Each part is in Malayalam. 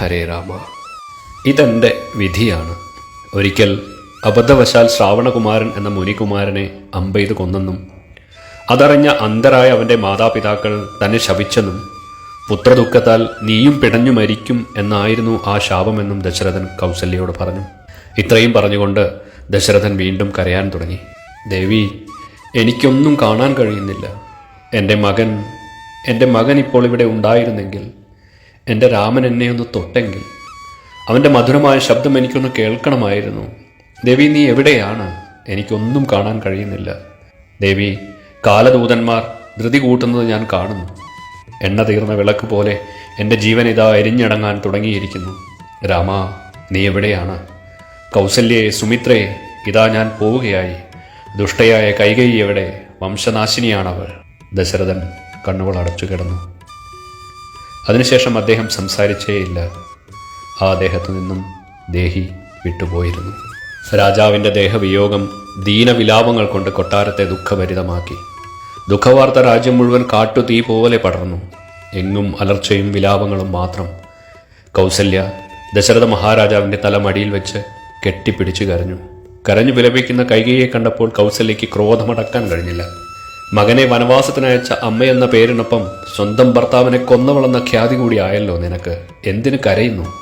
ഹരേ രാമ. ഇതെന്റെ വിധിയാണ്. ഒരിക്കൽ അബദ്ധവശാൽ ശ്രാവണകുമാരൻ എന്ന മുനികുമാരനെ അമ്പെയ്ത് കൊന്നെന്നും അതറിഞ്ഞ അന്തരായ അവന്റെ മാതാപിതാക്കൾ തന്നെ ശപിച്ചെന്നും പുത്രദുഃഖത്താൽ നീയും പിടഞ്ഞു മരിക്കും എന്നായിരുന്നു ആ ശാപമെന്നും ദശരഥൻ കൗസല്യയോട് പറഞ്ഞു. ഇത്രയും പറഞ്ഞുകൊണ്ട് ദശരഥൻ വീണ്ടും കരയാൻ തുടങ്ങി. ദേവി എനിക്കൊന്നും കാണാൻ കഴിയുന്നില്ല. എന്റെ മകൻ എന്റെ മകൻ ഇപ്പോൾ ഇവിടെ ഉണ്ടായിരുന്നെങ്കിൽ എന്റെ രാമൻ എന്നെ ഒന്ന് തൊട്ടെങ്കിൽ. അവന്റെ മധുരമായ ശബ്ദം എനിക്കൊന്ന് കേൾക്കണമായിരുന്നു. ദേവി നീ എവിടെയാണ്? എനിക്കൊന്നും കാണാൻ കഴിയുന്നില്ല. ദേവി കാലദൂതന്മാർ ധൃതി കൂട്ടുന്നത് ഞാൻ കാണുന്നു. എണ്ണ തീർന്ന വിളക്ക് പോലെ എന്റെ ജീവൻ ഇതാ എരിഞ്ഞടങ്ങാൻ തുടങ്ങിയിരിക്കുന്നു. രാമ നീ എവിടെയാണ്? കൗസല്യയെ സുമിത്രയെ ഇതാ ഞാൻ പോവുകയായി. ദുഷ്ടയായ കൈകൈ എവിടെ? വംശനാശിനിയാണവൾ. ദശരഥൻ കണ്ണുകൾ അടച്ചു കിടന്നു അതിനുശേഷം അദ്ദേഹം സംസാരിച്ചേയില്ല ആ ദേഹത്തു നിന്നും ദേഹി വിട്ടുപോയിരുന്നു. രാജാവിന്റെ ദേഹവിയോഗം ദീനവിലാപങ്ങൾ കൊണ്ട് കൊട്ടാരത്തെ ദുഃഖഭരിതമാക്കി. ദുഃഖവാർത്ത രാജ്യം മുഴുവൻ കാട്ടുതീ പോലെ പടർന്നു. എങ്ങും അലർച്ചയും വിലാപങ്ങളും മാത്രം. കൗസല്യ ദശരഥ മഹാരാജാവിന്റെ തല മടിയിൽ വെച്ച് കെട്ടിപ്പിടിച്ചു കരഞ്ഞു. കരഞ്ഞു വിലപിക്കുന്ന കൈകയെ കണ്ടപ്പോൾ കൗസല്യയ്ക്ക് ക്രോധമടക്കാൻ കഴിഞ്ഞില്ല. മകനെ വനവാസത്തിനയച്ച അമ്മയെന്ന പേരിനൊപ്പം സ്വന്തം ഭർത്താവിനെ കൊന്നവളെന്ന ഖ്യാതി കൂടി ആയല്ലോ നിനക്ക്. എന്തിനു കരയുന്നു?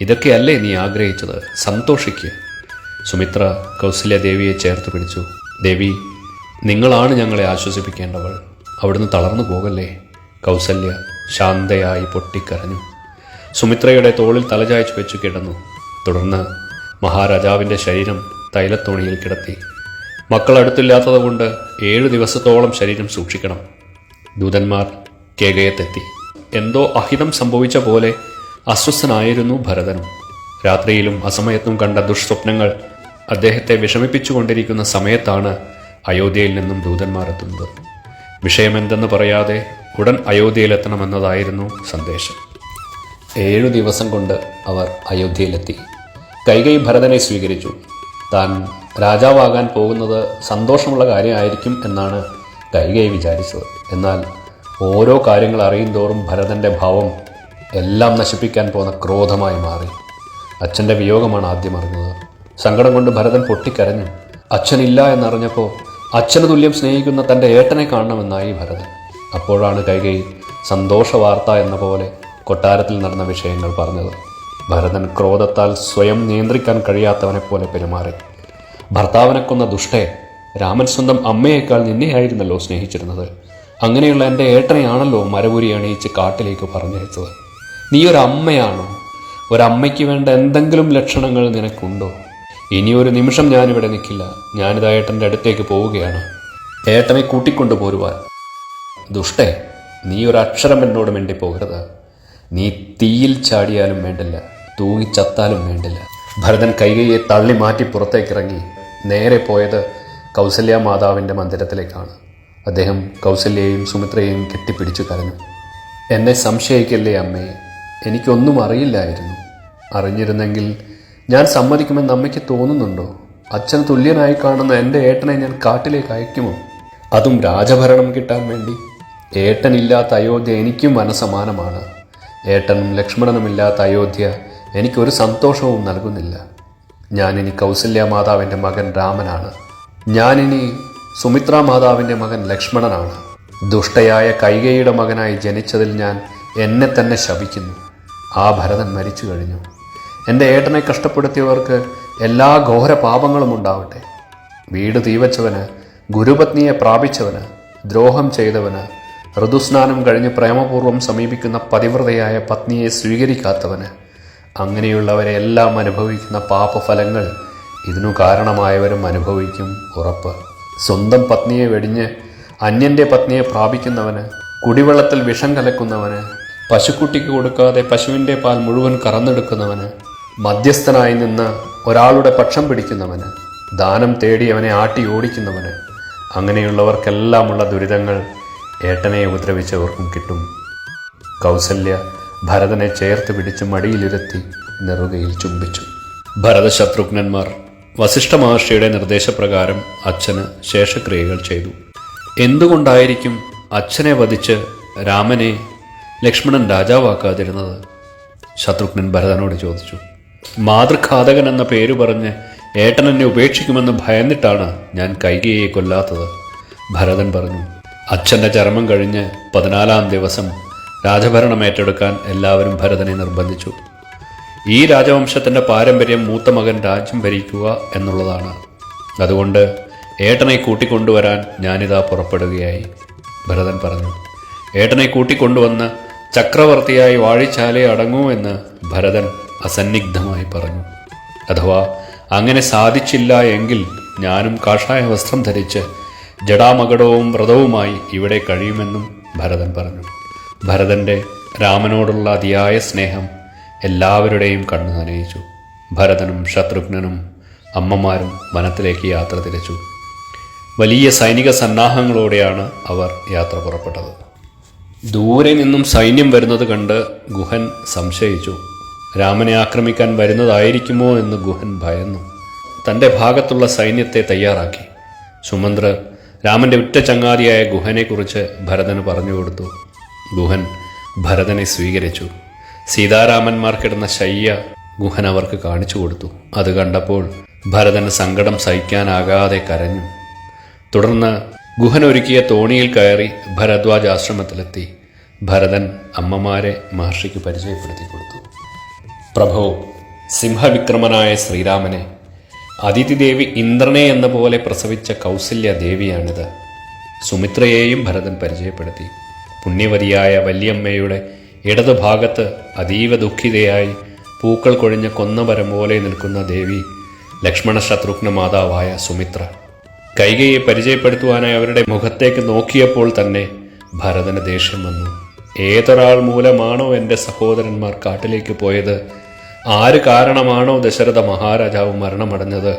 ഇതൊക്കെയല്ലേ നീ ആഗ്രഹിച്ചത്? സന്തോഷിക്കുക സുമിത്ര കൗസല്യ ദേവിയെ ചേർത്ത് പിടിച്ചു. ദേവി നിങ്ങളാണ് ഞങ്ങളെ ആശ്വസിപ്പിക്കേണ്ടവൾ. അവിടുന്ന് തളർന്നു പോകല്ലേ? കൗസല്യ ശാന്തയായി പൊട്ടിക്കരഞ്ഞു. സുമിത്രയുടെ തോളിൽ തലചായ്ച്ചു വെച്ചു കിടന്നു. തുടർന്ന് മഹാരാജാവിന്റെ ശരീരം തൈലത്തോണിയിൽ കിടത്തി. മക്കൾ അടുത്തില്ലാത്തതുകൊണ്ട് ഏഴു ദിവസത്തോളം ശരീരം സൂക്ഷിക്കണം. ദൂതന്മാർ കേകയത്തെത്തി. എന്തോ അഹിതം സംഭവിച്ച പോലെ അസ്വസ്ഥനായിരുന്നു ഭരതനും. രാത്രിയിലും അസമയത്തും കണ്ട ദുഷ്സ്വപ്നങ്ങൾ അദ്ദേഹത്തെ വിഷമിപ്പിച്ചുകൊണ്ടിരിക്കുന്ന സമയത്താണ് അയോധ്യയിൽ നിന്നും ദൂതന്മാർ എത്തുന്നത്. വിഷയമെന്തെന്ന് പറയാതെ ഉടൻ അയോധ്യയിലെത്തണമെന്നതായിരുന്നു സന്ദേശം. ഏഴു ദിവസം കൊണ്ട് അവർ അയോധ്യയിലെത്തി. കൈകൈ ഭരതനെ സ്വീകരിച്ചു. താൻ രാജാവാകാൻ പോകുന്നത് സന്തോഷമുള്ള കാര്യമായിരിക്കും എന്നാണ് കൈകൈ വിചാരിച്ചത്. എന്നാൽ ഓരോ കാര്യങ്ങൾ അറിയും തോറും ഭരതന്റെ ഭാവം എല്ലാം നശിപ്പിക്കാൻ പോകുന്ന ക്രോധമായി മാറി. അച്ഛന്റെ വിയോഗമാണ് ആദ്യം അറിഞ്ഞത്. സങ്കടം കൊണ്ട് ഭരതൻ പൊട്ടിക്കരഞ്ഞു. അച്ഛനില്ല എന്നറിഞ്ഞപ്പോൾ അച്ഛന് തുല്യം സ്നേഹിക്കുന്ന തന്റെ ഏട്ടനെ കാണണമെന്നായി ഭരതൻ. അപ്പോഴാണ് കൈകൈ സന്തോഷ വാർത്ത എന്ന പോലെ കൊട്ടാരത്തിൽ നടന്ന വിഷയങ്ങൾ പറഞ്ഞത്. ഭരതൻ ക്രോധത്താൽ സ്വയം നിയന്ത്രിക്കാൻ കഴിയാത്തവനെ പോലെ പെരുമാറി. ഭർത്താവിനെ കൊന്ന ദുഷ്ടേ രാമൻ സ്വന്തം അമ്മയേക്കാൾ നിന്നെയായിരുന്നല്ലോ സ്നേഹിച്ചിരുന്നത്. അങ്ങനെയുള്ള എന്റെ ഏട്ടനെയാണല്ലോ മരപുരി അണിയിച്ച് കാട്ടിലേക്ക് പറഞ്ഞയച്ചത്. നീ ഒരു ഒരമ്മയ്ക്ക് വേണ്ട എന്തെങ്കിലും ലക്ഷണങ്ങൾ നിനക്കുണ്ടോ? ഇനിയൊരു നിമിഷം ഞാനിവിടെ നിൽക്കില്ല. ഞാനിതാ ഏട്ടന്റെ അടുത്തേക്ക് പോവുകയാണ്. ഏട്ടനെ കൂട്ടിക്കൊണ്ടു പോരുവാൻ ദുഷ്ടേ നീ ഒരു അക്ഷരം എന്നോട് മിണ്ടി പോകരുത് നീ തീയിൽ ചാടിയാലും വേണ്ടില്ല തൂങ്ങി ചത്താലും വേണ്ടില്ല. ഭരതൻ കൈകയെ തള്ളി മാറ്റി പുറത്തേക്കിറങ്ങി നേരെ പോയത് കൗസല്യ മാതാവിന്റെ മന്ദിരത്തിലേക്കാണ്. അദ്ദേഹം കൗസല്യയെയും സുമിത്രയെയും കെട്ടിപ്പിടിച്ചു കരഞ്ഞു. എന്നെ സംശയിക്കല്ലേ അമ്മേ? എനിക്കൊന്നും അറിയില്ലായിരുന്നു. അറിഞ്ഞിരുന്നെങ്കിൽ ഞാൻ സമ്മതിക്കുമെന്ന് അമ്മയ്ക്ക് തോന്നുന്നുണ്ടോ? അച്ഛൻ തുല്യനായി കാണുന്ന എന്റെ ഏട്ടനെ ഞാൻ കാട്ടിലേക്ക് അയക്കുമോ? അതും രാജഭരണം കിട്ടാൻ വേണ്ടി. ഏട്ടനില്ലാത്ത അയോധ്യ എനിക്കും മനസമാനമാണ് ഏട്ടനും ലക്ഷ്മണനുമില്ലാത്ത അയോധ്യ എനിക്കൊരു സന്തോഷവും നൽകുന്നില്ല. ഞാനിനി കൗസല്യ മാതാവിന്റെ മകൻ രാമനാണ്. ഞാനിനി സുമിത്ര മാതാവിന്റെ മകൻ ലക്ഷ്മണനാണ്. ദുഷ്ടയായ കൈകയുടെ മകനായി ജനിച്ചതിൽ ഞാൻ എന്നെ തന്നെ ശപിക്കുന്നു. ആ ഭരതൻ മരിച്ചു കഴിഞ്ഞു. എന്റെ ഏട്ടനെ കഷ്ടപ്പെടുത്തിയവർക്ക് എല്ലാ ഘോര പാപങ്ങളും ഉണ്ടാവട്ടെ. വീട് തീവച്ചവന് ഗുരുപത്നിയെ പ്രാപിച്ചവന് ദ്രോഹം ചെയ്തവന് ഋതുസ്നാനം കഴിഞ്ഞ് പ്രേമപൂർവം സമീപിക്കുന്ന പതിവ്രതയായ പത്നിയെ സ്വീകരിക്കാത്തവന് അങ്ങനെയുള്ളവരെ എല്ലാം അനുഭവിക്കുന്ന പാപഫലങ്ങൾ ഇതിനു കാരണമായവരും അനുഭവിക്കും ഉറപ്പ്. സ്വന്തം പത്നിയെ വെടിഞ്ഞ് അന്യന്റെ പത്നിയെ പ്രാപിക്കുന്നവന് കുടിവെള്ളത്തിൽ വിഷം കലക്കുന്നവന് പശുക്കുട്ടിക്ക് കൊടുക്കാതെ പശുവിന്റെ പാൽ മുഴുവൻ കറന്നെടുക്കുന്നവന് മധ്യസ്ഥനായി നിന്ന് ഒരാളുടെ പക്ഷം പിടിക്കുന്നവന് ദാനം തേടി അവനെ ആട്ടി ഓടിക്കുന്നവന് അങ്ങനെയുള്ളവർക്കെല്ലാമുള്ള ദുരിതങ്ങൾ ഏട്ടനെ ഉപദ്രവിച്ചവർക്കും കിട്ടും. കൗസല്യ ഭരതനെ ചേർത്ത് പിടിച്ച് മടിയിലിരുത്തി നെറുകയിൽ ചുംബിച്ചു. ഭരതശത്രുഘ്നന്മാർ വസിഷ്ഠ മഹർഷിയുടെ നിർദ്ദേശപ്രകാരം അച്ഛന് ശേഷക്രിയകൾ ചെയ്തു. എന്തുകൊണ്ടായിരിക്കും അച്ഛനെ വധിച്ച് രാമനെ ലക്ഷ്മണൻ രാജാവാക്കാതിരുന്നത്? ശത്രുഘ്നൻ ഭരതനോട് ചോദിച്ചു. മാതൃഘാതകൻ എന്ന പേര് പറഞ്ഞ് ഏട്ടൻ എന്നെ ഉപേക്ഷിക്കുമെന്ന് ഭയന്നിട്ടാണ് ഞാൻ കൈകയെ കൊല്ലാത്തത്. ഭരതൻ പറഞ്ഞു അച്ഛന്റെ ചരമം കഴിഞ്ഞ് പതിനാലാം ദിവസം രാജഭരണം ഏറ്റെടുക്കാൻ എല്ലാവരും ഭരതനെ നിർബന്ധിച്ചു. ഈ രാജവംശത്തിന്റെ പാരമ്പര്യം മൂത്ത മകൻ രാജ്യം ഭരിക്കുക എന്നുള്ളതാണ്. അതുകൊണ്ട് ഏട്ടനെ കൂട്ടിക്കൊണ്ടുവരാൻ ഞാനിതാ പുറപ്പെടുകയായി ഭരതൻ പറഞ്ഞു. ഏട്ടനെ കൂട്ടിക്കൊണ്ടുവന്ന് ചക്രവർത്തിയായി വാഴിച്ചാലേ അടങ്ങൂ എന്ന് ഭരതൻ അസന്നിഗ്ധമായി പറഞ്ഞു. അഥവാ അങ്ങനെ സാധിച്ചില്ല എങ്കിൽ ഞാനും കാഷായ വസ്ത്രം ധരിച്ച് ജടാമകടവും വ്രതവുമായി ഇവിടെ കഴിയുമെന്നും ഭരതൻ പറഞ്ഞു. ഭരതന്റെ രാമനോടുള്ള അതിയായ സ്നേഹം എല്ലാവരുടെയും കണ്ണു നനയിച്ചു. ഭരതനും ശത്രുഘ്നനും അമ്മമാരും വനത്തിലേക്ക് യാത്ര തിരിച്ചു. വലിയ സൈനിക സന്നാഹങ്ങളോടെയാണ് അവർ യാത്ര പുറപ്പെട്ടത്. ദൂരെ നിന്നും സൈന്യം വരുന്നത് കണ്ട് ഗുഹൻ സംശയിച്ചു. രാമനെ ആക്രമിക്കാൻ വരുന്നതായിരിക്കുമോ എന്ന് ഗുഹൻ ഭയന്നു. തന്റെ ഭാഗത്തുള്ള സൈന്യത്തെ തയ്യാറാക്കി. സുമന്ത്ര രാമന്റെ ഉറ്റ ചങ്ങാതിയായ ഗുഹനെക്കുറിച്ച് ഭരതന് പറഞ്ഞു കൊടുത്തു. ഗുഹൻ ഭരതനെ സ്വീകരിച്ചു. സീതാരാമന്മാർക്കിടുന്ന ശയ്യ ഗുഹൻ അവർക്ക് കാണിച്ചു കൊടുത്തു. അത് കണ്ടപ്പോൾ ഭരതന് സങ്കടം സഹിക്കാനാകാതെ കരഞ്ഞു. തുടർന്ന് ഗുഹൻ ഒരുക്കിയ തോണിയിൽ കയറി ഭരദ്വാജ് ആശ്രമത്തിലെത്തി. ഭരതൻ അമ്മമാരെ മഹർഷിക്ക് പരിചയപ്പെടുത്തി കൊടുത്തു. പ്രഭോ സിംഹവിക്രമനായ ശ്രീരാമനെ അതിഥിദേവി ഇന്ദ്രനെ എന്ന പോലെ പ്രസവിച്ച കൗസല്യ ദേവിയാണിത്. സുമിത്രയെയും ഭരതൻ പരിചയപ്പെടുത്തി. പുണ്യവതിയായ വല്യമ്മയുടെ ഇടതുഭാഗത്ത് അതീവ ദുഃഖിതയായി പൂക്കൾ കൊഴിഞ്ഞ കൊന്നമരം പോലെ നിൽക്കുന്ന ദേവി ലക്ഷ്മണ ശത്രുഘ്ന മാതാവായ സുമിത്ര. കൈകയെ പരിചയപ്പെടുത്തുവാനായി അവരുടെ മുഖത്തേക്ക് നോക്കിയപ്പോൾ തന്നെ ഭരതന് ദേഷ്യം വന്നു. ഏതൊരാൾ മൂലമാണോ എന്റെ സഹോദരന്മാർ കാട്ടിലേക്ക് പോയത്? ആര് കാരണമാണോ ദശരഥ മഹാരാജാവ് മരണമടഞ്ഞത്?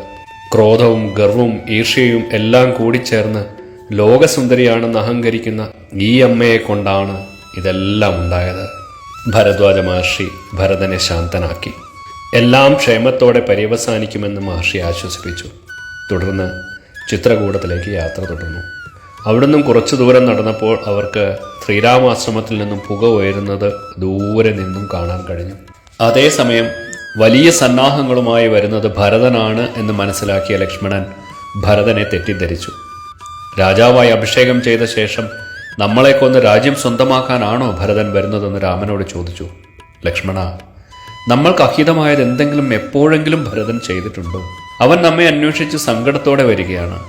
ക്രോധവും ഗർവവും ഈർഷ്യയും എല്ലാം കൂടി ചേർന്ന് ലോകസുന്ദരിയാണെന്ന് അഹങ്കരിക്കുന്ന ഈ അമ്മയെ കൊണ്ടാണ് ഇതെല്ലാം ഉണ്ടായത്. ഭരദ്വാജ മഹർഷി ഭരതനെ ശാന്തനാക്കി. എല്ലാം ക്ഷേമത്തോടെ പര്യവസാനിക്കുമെന്ന് മഹർഷി ആശ്വസിപ്പിച്ചു. തുടർന്ന് ചിത്രകൂടത്തിലേക്ക് യാത്ര തുടർന്നു. അവിടുന്ന് കുറച്ചു ദൂരം നടന്നപ്പോൾ അവർക്ക് ശ്രീരാമാശ്രമത്തിൽ നിന്നും പുക ഉയരുന്നത് ദൂരെ നിന്നും കാണാൻ കഴിഞ്ഞു. അതേസമയം വലിയ സന്നാഹങ്ങളുമായി വരുന്നത് ഭരതനാണ് എന്ന് മനസ്സിലാക്കിയ ലക്ഷ്മണൻ ഭരതനെ തെറ്റിദ്ധരിച്ചു. രാജാവായി അഭിഷേകം ചെയ്ത ശേഷം നമ്മളെ കൊന്ന് രാജ്യം സ്വന്തമാക്കാനാണോ ഭരതൻ വരുന്നതെന്ന് രാമനോട് ചോദിച്ചു. ലക്ഷ്മണ നമ്മൾക്ക് അഹിതമായത് എന്തെങ്കിലും എപ്പോഴെങ്കിലും ഭരതൻ ചെയ്തിട്ടുണ്ടോ? അവൻ നമ്മെ അന്വേഷിച്ച് സങ്കടത്തോടെ വരികയാണ്.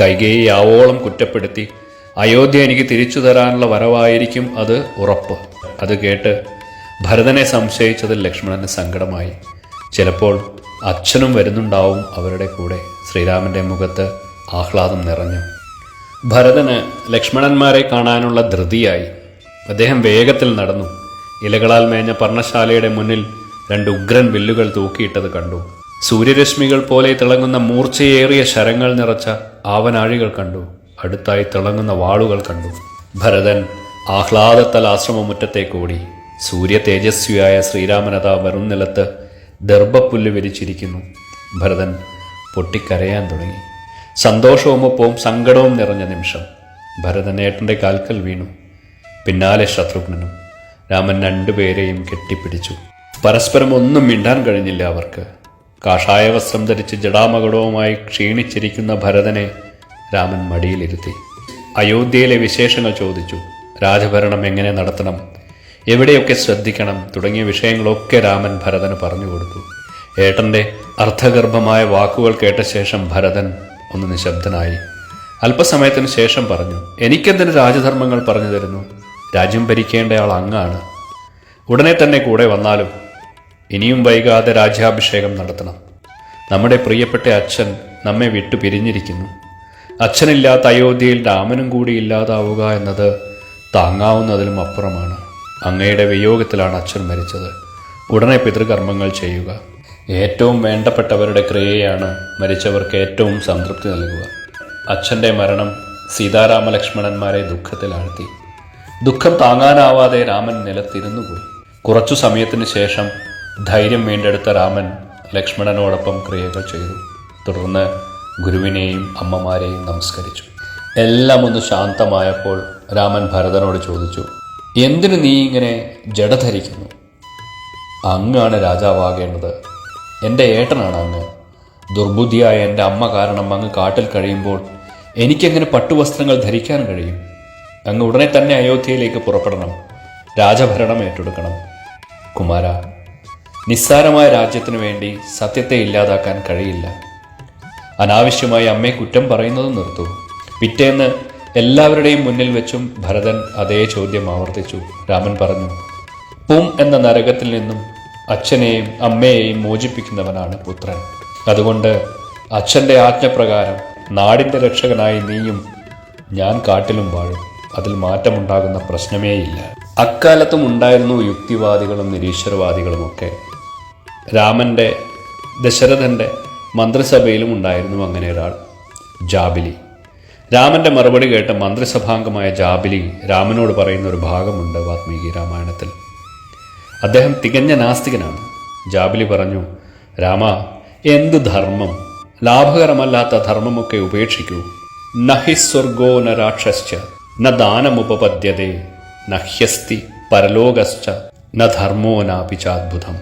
കൈകേയി ആവോളം കുറ്റപ്പെടുത്തി അയോധ്യ എനിക്ക് തിരിച്ചു തരാനുള്ള വരവായിരിക്കും അത് ഉറപ്പ്. അത് കേട്ട് ഭരതനെ സംശയിച്ചതിൽ ലക്ഷ്മണന് സങ്കടമായി. ചിലപ്പോൾ അച്ഛനും വരുന്നുണ്ടാവും അവരുടെ കൂടെ. ശ്രീരാമന്റെ മുഖത്ത് ആഹ്ലാദം നിറഞ്ഞു. ഭരതന് ലക്ഷ്മണന്മാരെ കാണാനുള്ള ധൃതിയായി. അദ്ദേഹം വേഗത്തിൽ നടന്നു. ഇലകളാൽ മേഞ്ഞ പർണശാലയുടെ മുന്നിൽ രണ്ട് ഉഗ്രൻ വില്ലുകൾ തൂക്കിയിട്ടത് കണ്ടു. സൂര്യരശ്മികൾ പോലെ തിളങ്ങുന്ന മൂർച്ചയേറിയ ശരങ്ങൾ നിറച്ച ആവനാഴികൾ കണ്ടു. അടുത്തായി തിളങ്ങുന്ന വാളുകൾ കണ്ടു. ഭരതൻ ആഹ്ലാദത്തൽ ആശ്രമമുറ്റത്തേക്ക് ഓടി. സൂര്യ തേജസ്വിയായ ശ്രീരാമനത വരും നിലത്ത് ദർഭപ്പുല്ല് വിരിച്ചിരിക്കുന്നു. ഭരതൻ പൊട്ടിക്കരയാൻ തുടങ്ങി. സന്തോഷവുമൊപ്പവും സങ്കടവും നിറഞ്ഞ നിമിഷം ഭരതൻ ഏട്ടന്റെ കാൽക്കൽ വീണു. പിന്നാലെ ശത്രുഘ്നനും രാമൻ രണ്ടുപേരെയും കെട്ടിപ്പിടിച്ചു. പരസ്പരം ഒന്നും മിണ്ടാൻ കഴിഞ്ഞില്ല അവർക്ക്. കാഷായ വസ്ത്രം ധരിച്ച് ജടാമകടവുമായി ക്ഷീണിച്ചിരിക്കുന്ന ഭരതനെ രാമൻ മടിയിലിരുത്തി. അയോധ്യയിലെ വിശേഷങ്ങൾ ചോദിച്ചു. രാജഭരണം എങ്ങനെ നടത്തണം? എവിടെയൊക്കെ ശ്രദ്ധിക്കണം തുടങ്ങിയ വിഷയങ്ങളൊക്കെ രാമൻ ഭരതന് പറഞ്ഞു കൊടുത്തു. ഏട്ടന്റെ അർത്ഥഗർഭമായ വാക്കുകൾ കേട്ട ശേഷം ഭരതൻ ഒന്ന് നിശബ്ദനായി. അല്പസമയത്തിന് ശേഷം പറഞ്ഞു എനിക്കെന്തിന് രാജധർമ്മങ്ങൾ പറഞ്ഞു തരുന്നു? രാജ്യം ഭരിക്കേണ്ടയാൾ അങ്ങാണ്. ഉടനെ തന്നെ കൂടെ വന്നാലും ഇനിയും വൈകാതെ രാജ്യാഭിഷേകം നടത്തണം. നമ്മുടെ പ്രിയപ്പെട്ട അച്ഛൻ നമ്മെ വിട്ടു പിരിഞ്ഞിരിക്കുന്നു. അച്ഛനില്ലാത്ത അയോധ്യയിൽ രാമനും കൂടി ഇല്ലാതാവുക എന്നത് താങ്ങാവുന്നതിലും അപ്പുറമാണ്. അങ്ങയുടെ വിയോഗത്തിലാണ് അച്ഛൻ മരിച്ചത്. ഉടനെ പിതൃകർമ്മങ്ങൾ ചെയ്യുക. ഏറ്റവും വേണ്ടപ്പെട്ടവരുടെ ക്രിയയാണ് മരിച്ചവർക്ക് ഏറ്റവും സംതൃപ്തി നൽകുക. അച്ഛന്റെ മരണം സീതാരാമലക്ഷ്മണന്മാരെ ദുഃഖത്തിലാഴ്ത്തി. ദുഃഖം താങ്ങാനാവാതെ രാമൻ നിലത്തിരുന്നുപോയി. കുറച്ചു സമയത്തിന് ശേഷം ധൈര്യം വീണ്ടെടുത്ത രാമൻ ലക്ഷ്മണനോടൊപ്പം ക്രിയകൾ ചെയ്തു. തുടർന്ന് ഗുരുവിനെയും അമ്മമാരെയും നമസ്കരിച്ചു. എല്ലാം ഒന്ന് ശാന്തമായപ്പോൾ രാമൻ ഭരതനോട് ചോദിച്ചു എന്തിനു നീ ഇങ്ങനെ ജഡ ധരിക്കുന്നു അങ്ങാണ് രാജാവാകേണ്ടത്. എന്റെ ഏട്ടനാണ് അങ്ങ്. ദുർബുദ്ധിയായ എന്റെ അമ്മ കാരണം അങ്ങ് കാട്ടിൽ കഴിയുമ്പോൾ എനിക്കെങ്ങനെ പട്ടുവസ്ത്രങ്ങൾ ധരിക്കാൻ കഴിയും? അങ്ങ് ഉടനെ തന്നെ അയോധ്യയിലേക്ക് പുറപ്പെടണം. രാജഭരണം ഏറ്റെടുക്കണം. കുമാര നിസ്സാരമായ രാജ്യത്തിനു വേണ്ടി സത്യത്തെ ഇല്ലാതാക്കാൻ കഴിയില്ല. അനാവശ്യമായി അമ്മയെ കുറ്റം പറയുന്നത് നിർത്തൂ. പിറ്റേന്ന് എല്ലാവരുടെയും മുന്നിൽ വെച്ചും ഭരതൻ അതേ ചോദ്യം ആവർത്തിച്ചു. രാമൻ പറഞ്ഞു പും എന്ന നരകത്തിൽ നിന്നും അച്ഛനെയും അമ്മയെയും മോചിപ്പിക്കുന്നവനാണ് പുത്രൻ. അതുകൊണ്ട് അച്ഛന്റെ ആജ്ഞപ്രകാരം നാടിന്റെ രക്ഷകനായി നീയും ഞാൻ കാട്ടിലും വാഴും. അതിൽ മാറ്റമുണ്ടാകുന്ന പ്രശ്നമേയില്ല. അക്കാലത്തും ഉണ്ടായിരുന്നു യുക്തിവാദികളും നിരീശ്വരവാദികളുമൊക്കെ. രാമന്റെ ദശരഥന്റെ മന്ത്രിസഭയിലും ഉണ്ടായിരുന്നു അങ്ങനെ ഒരാൾ ജാബിലി. രാമന്റെ മറുപടി കേട്ട മന്ത്രിസഭാംഗമായ ജാബിലി രാമനോട് പറയുന്ന ഒരു ഭാഗമുണ്ട് വാത്മീകി രാമായണത്തിൽ. അദ്ദേഹം തികഞ്ഞ നാസ്തികനാണ്. ജാബിലി പറഞ്ഞു രാമ എന്ത് ധർമ്മം? ലാഭകരമല്ലാത്ത ധർമ്മമൊക്കെ ഉപേക്ഷിക്കൂ. നഹി സ്വർഗോ ന രാക്ഷശ്ച ന ദാനമുപപദ്യതേ നഹ്യസ്തി പരലോകശ്ച ന ധർമ്മോ നാപി ചാദ്ഭുതം.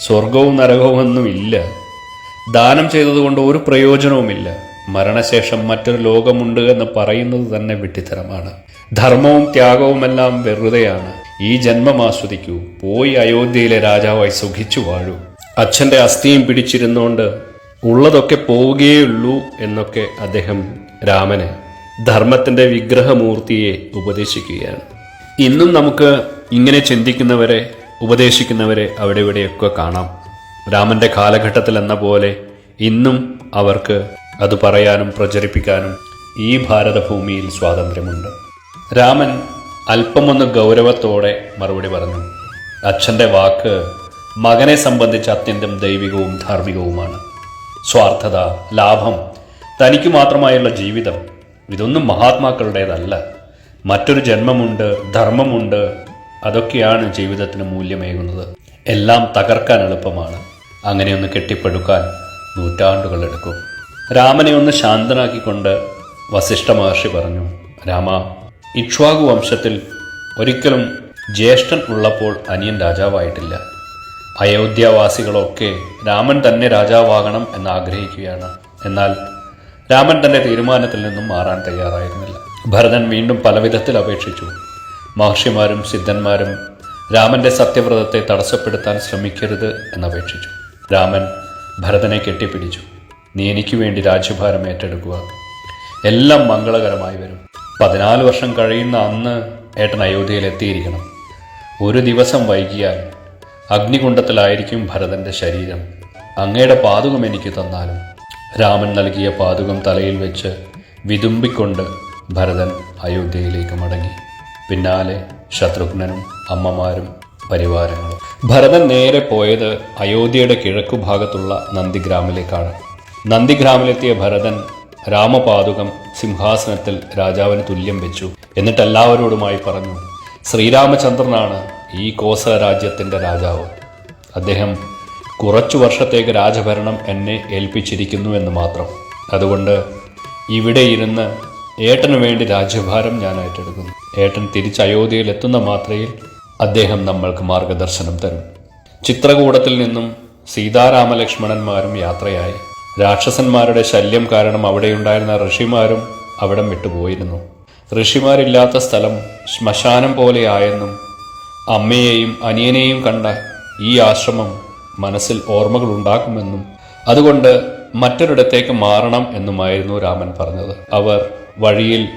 സ്വർഗവും നരകവും ഒന്നും ഇല്ല ദാനം ചെയ്തതുകൊണ്ട് ഒരു പ്രയോജനവുമില്ല. മരണശേഷം മറ്റൊരു ലോകമുണ്ട് എന്ന് പറയുന്നത് തന്നെ വിട്ടിത്തരമാണ് ധർമ്മവും ത്യാഗവുമെല്ലാം വെറുതെയാണ്. ഈ ജന്മം ആസ്വദിക്കൂ. പോയി അയോധ്യയിലെ രാജാവായി സുഖിച്ചു വാഴൂ. അച്ഛന്റെ അസ്ഥിയും പിടിച്ചിരുന്നുകൊണ്ട് ഉള്ളതൊക്കെ പോവുകയുള്ളൂ എന്നൊക്കെ അദ്ദേഹം രാമനെ ധർമ്മത്തിന്റെ വിഗ്രഹമൂർത്തിയെ ഉപദേശിക്കുകയാണ്. ഇന്നും നമുക്ക് ഇങ്ങനെ ചിന്തിക്കുന്നവരെ ഉപദേശിക്കുന്നവരെ അവിടെ ഇവിടെയൊക്കെ കാണാം. രാമന്റെ കാലഘട്ടത്തിൽ എന്ന പോലെ ഇന്നും അവർക്ക് അത് പറയാനും പ്രചരിപ്പിക്കാനും ഈ ഭാരതഭൂമിയിൽ സ്വാതന്ത്ര്യമുണ്ട്. രാമൻ അല്പമൊന്ന് ഗൗരവത്തോടെ മറുപടി പറഞ്ഞു. അച്ഛന്റെ വാക്ക് മകനെ സംബന്ധിച്ച് അത്യന്തം ദൈവികവും ധാർമ്മികവുമാണ്. സ്വാർത്ഥത ലാഭം തനിക്ക് മാത്രമായുള്ള ജീവിതം ഇതൊന്നും മഹാത്മാക്കളുടേതല്ല. മറ്റൊരു ജന്മമുണ്ട് ധർമ്മമുണ്ട് അതൊക്കെയാണ് ജീവിതത്തിന് മൂല്യമേകുന്നത്. എല്ലാം തകർക്കാൻ എളുപ്പമാണ്. അങ്ങനെയൊന്ന് കെട്ടിപ്പടുക്കാൻ നൂറ്റാണ്ടുകൾ എടുക്കും. രാമനെ ഒന്ന് ശാന്തനാക്കിക്കൊണ്ട് വസിഷ്ഠ മഹർഷി പറഞ്ഞു രാമ ഇക്ഷ്വാകു വംശത്തിൽ ഒരിക്കലും ജ്യേഷ്ഠൻ ഉള്ളപ്പോൾ അനിയൻ രാജാവായിട്ടില്ല. അയോധ്യാവാസികളൊക്കെ രാമൻ തന്നെ രാജാവാകണം എന്ന് ആഗ്രഹിക്കുകയാണ് എന്നാൽ രാമൻ തന്റെ തീരുമാനത്തിൽ നിന്നും മാറാൻ തയ്യാറായിരുന്നില്ല. ഭരതൻ വീണ്ടും പലവിധത്തിൽ അപേക്ഷിച്ചു. മഹർഷിമാരും സിദ്ധന്മാരും രാമന്റെ സത്യവ്രതത്തെ തടസ്സപ്പെടുത്താൻ ശ്രമിക്കരുത് എന്നപേക്ഷിച്ചു. രാമൻ ഭരതനെ കെട്ടിപ്പിടിച്ചു. നീ എനിക്ക് വേണ്ടി രാജ്യഭാരം ഏറ്റെടുക്കുക. എല്ലാം മംഗളകരമായി വരും. പതിനാല് വർഷം കഴിയുന്ന അന്ന് ഏട്ടൻ അയോധ്യയിൽ എത്തിയിരിക്കണം. ഒരു ദിവസം വൈകിയാൽ അഗ്നികുണ്ഡത്തിലായിരിക്കും ഭരതന്റെ ശരീരം. അങ്ങയുടെ പാതുകം എനിക്ക് തന്നാലും. രാമൻ നൽകിയ പാതുകം തലയിൽ വെച്ച് വിതുമ്പിക്കൊണ്ട് ഭരതൻ അയോധ്യയിലേക്ക് മടങ്ങി. പിന്നാലെ ശത്രുഘ്നനും അമ്മമാരും പരിവാരങ്ങളും. ഭരതൻ നേരെ പോയത് അയോധ്യയുടെ കിഴക്കുഭാഗത്തുള്ള നന്ദിഗ്രാമിലേക്കാണ്. നന്ദിഗ്രാമിലെത്തിയ ഭരതൻ രാമപാതുകം സിംഹാസനത്തിൽ രാജാവിന് തുല്യം വെച്ചു. എന്നിട്ട് എല്ലാവരോടുമായി പറഞ്ഞു ശ്രീരാമചന്ദ്രനാണ് ഈ കോസ രാജ്യത്തിന്റെ രാജാവ്. അദ്ദേഹം കുറച്ചു വർഷത്തേക്ക് രാജഭരണം എന്നെ ഏൽപ്പിച്ചിരിക്കുന്നു എന്ന് മാത്രം. അതുകൊണ്ട് ഇവിടെ ഇരുന്ന് ഏട്ടന് വേണ്ടി രാജ്യഭാരം ഞാൻ ഏറ്റെടുക്കുന്നു. ഏട്ടൻ തിരിച്ച് അയോധ്യയിൽ എത്തുന്ന മാത്രയിൽ അദ്ദേഹം നമ്മൾക്ക് മാർഗദർശനം തരും. ചിത്രകൂടത്തിൽ നിന്നും സീതാരാമലക്ഷ്മണന്മാരും യാത്രയായി. രാക്ഷസന്മാരുടെ ശല്യം കാരണം അവിടെയുണ്ടായിരുന്ന ഋഷിമാരും അവിടം വിട്ടുപോയിരുന്നു. ഋഷിമാരില്ലാത്ത സ്ഥലം ശ്മശാനം പോലെയായെന്നും അമ്മയെയും അനിയനെയും കണ്ട ഈ ആശ്രമം മനസ്സിൽ ഓർമ്മകൾ ഉണ്ടാക്കുമെന്നും അതുകൊണ്ട് മറ്റൊരിടത്തേക്ക് മാറണം എന്നുമായിരുന്നു രാമൻ പറഞ്ഞത്. അവർ വഴിയിൽ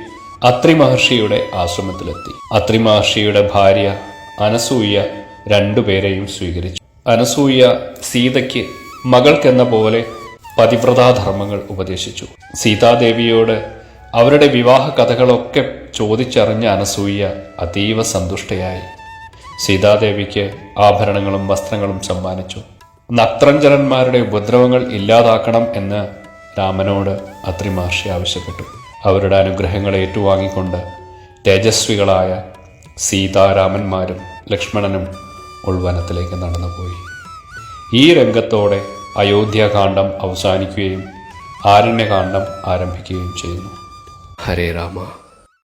അത്രി മഹർഷിയുടെ ആശ്രമത്തിലെത്തി. അത്രി മഹർഷിയുടെ ഭാര്യ അനസൂയ രണ്ടുപേരെയും സ്വീകരിച്ചു. അനസൂയ സീതയ്ക്ക് മകൾക്കെന്ന പോലെ പതിവ്രതാധർമ്മങ്ങൾ ഉപദേശിച്ചു. സീതാദേവിയോട് അവരുടെ വിവാഹ കഥകളൊക്കെ ചോദിച്ചറിഞ്ഞ അനസൂയ അതീവ സന്തുഷ്ടയായി. സീതാദേവിക്ക് ആഭരണങ്ങളും വസ്ത്രങ്ങളും സമ്മാനിച്ചു. നക്ത്രഞ്ജനന്മാരുടെ ഉപദ്രവങ്ങൾ ഇല്ലാതാക്കണം എന്ന് രാമനോട് അത്രി മഹർഷി ആവശ്യപ്പെട്ടു. അവരുടെ അനുഗ്രഹങ്ങൾ ഏറ്റുവാങ്ങിക്കൊണ്ട് തേജസ്വികളായ സീതാരാമന്മാരും ലക്ഷ്മണനും ഉൾവനത്തിലേക്ക് നടന്നുപോയി. ഈ രംഗത്തോടെ അയോധ്യാകാന്ഡം അവസാനിക്കുകയും ആരണ്യകാന്ഡം ആരംഭിക്കുകയും ചെയ്യുന്നു. ഹരേ രാമ.